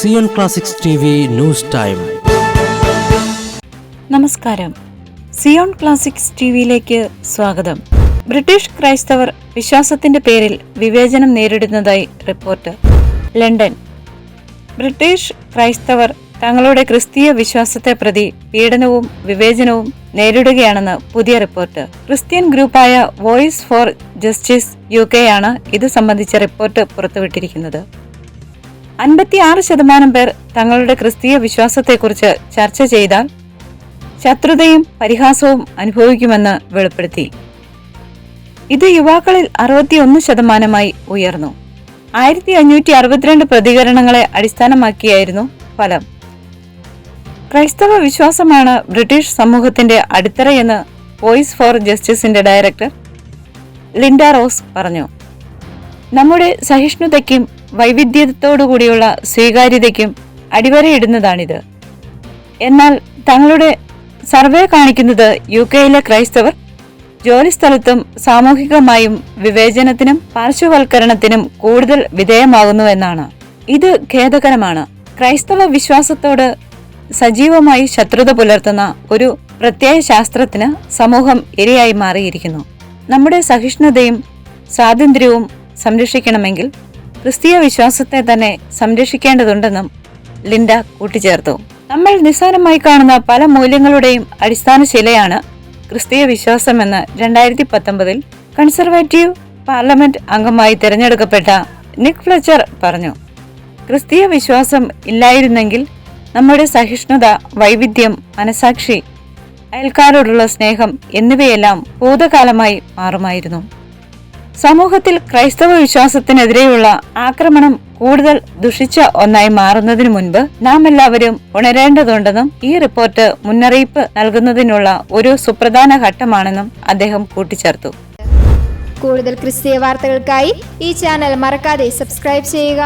Zion classics news time. നമസ്കാരം. Zion classics T വിയിലേക്ക് സ്വാഗതം. ബ്രിട്ടീഷ് ക്രൈസ്തവർ വിശ്വാസത്തിന്റെ പേരിൽ വിവേചനം നേരിടുന്നതായി റിപ്പോർട്ട്. ലണ്ടൻ. ബ്രിട്ടീഷ് ക്രൈസ്തവർ തങ്ങളുടെ ക്രിസ്തീയ വിശ്വാസത്തെ പ്രതി പീഡനവും വിവേചനവും നേരിടുകയാണെന്ന് പുതിയ report. Christian ഗ്രൂപ്പായ voice for justice U K ആണ് ഇത് സംബന്ധിച്ച റിപ്പോർട്ട് പുറത്തുവിട്ടിരിക്കുന്നത്. അൻപത്തിയാറ് ശതമാനം പേർ തങ്ങളുടെ ക്രിസ്തീയ വിശ്വാസത്തെക്കുറിച്ച് ചർച്ച ചെയ്താൽ ശത്രുതയും പരിഹാസവും അനുഭവിക്കുമെന്ന് വെളിപ്പെടുത്തി. ഇത് യുവാക്കളിൽ അറുപത്തിയൊന്ന് ശതമാനമായി ഉയർന്നു. ആയിരത്തി അഞ്ഞൂറ്റി അറുപത്തിരണ്ട് പ്രതികരണങ്ങളെ അടിസ്ഥാനമാക്കിയായിരുന്നു ഫലം. ക്രൈസ്തവ വിശ്വാസമാണ് ബ്രിട്ടീഷ് സമൂഹത്തിന്റെ അടിത്തറയെന്ന് വോയിസ് ഫോർ ജസ്റ്റിസിന്റെ ഡയറക്ടർ ലിൻഡ റോസ് പറഞ്ഞു. നമ്മുടെ സഹിഷ്ണുതയ്ക്കും വൈവിധ്യത്തോടുകൂടിയുള്ള സ്വീകാര്യതയ്ക്കും അടിവരയിടുന്നതാണിത്. എന്നാൽ തങ്ങളുടെ സർവേ കാണിക്കുന്നത് യു കെയിലെ ക്രൈസ്തവർ ജോലിസ്ഥലത്തും സാമൂഹികമായും വിവേചനത്തിനും പാർശ്വവൽക്കരണത്തിനും കൂടുതൽ വിധേയമാകുന്നുവെന്നാണ് ഇത് ഖേദകരമാണ്. ക്രൈസ്തവ വിശ്വാസത്തോട് സജീവമായി ശത്രുത പുലർത്തുന്ന ഒരു പ്രത്യയ ശാസ്ത്രത്തിന് സമൂഹം ഇരയായി മാറിയിരിക്കുന്നു. നമ്മുടെ സഹിഷ്ണുതയും സ്വാതന്ത്ര്യവും സംരക്ഷിക്കണമെങ്കിൽ ക്രിസ്തീയ വിശ്വാസത്തെ തന്നെ സംരക്ഷിക്കേണ്ടതുണ്ടെന്നും ലിൻഡ കൂട്ടിച്ചേർത്തു. നമ്മൾ നിസ്സാരമായി കാണുന്ന പല മൂല്യങ്ങളുടെയും അടിസ്ഥാന ശിലയാണ് ക്രിസ്തീയ വിശ്വാസമെന്ന് രണ്ടായിരത്തി പത്തൊമ്പതിൽ കൺസർവേറ്റീവ് പാർലമെന്റ് അംഗമായി തിരഞ്ഞെടുക്കപ്പെട്ട നിക് ഫ്ലച്ചർ പറഞ്ഞു. ക്രിസ്തീയ വിശ്വാസം ഇല്ലായിരുന്നെങ്കിൽ നമ്മുടെ സഹിഷ്ണുത വൈവിധ്യം മനസാക്ഷി അയൽക്കാരോടുള്ള സ്നേഹം എന്നിവയെല്ലാം ഭൂതകാലമായി മാറുമായിരുന്നു. സമൂഹത്തിൽ ക്രൈസ്തവ വിശ്വാസത്തിനെതിരെയുള്ള ആക്രമണം കൂടുതൽ ദുഷിച്ച ഒന്നായി മാറുന്നതിനു മുൻപ് നാം എല്ലാവരും ഉണരേണ്ടതുണ്ടെന്നും ഈ റിപ്പോർട്ട് മുന്നറിയിപ്പ് നൽകുന്നതിനുള്ള ഒരു സുപ്രധാന ഘട്ടമാണെന്നും അദ്ദേഹം കൂട്ടിച്ചേർത്തു. കൂടുതൽ ക്രിസ്തീയ വാർത്തകൾക്കായി ഈ ചാനൽ മറക്കാതെ സബ്സ്ക്രൈബ് ചെയ്യുക.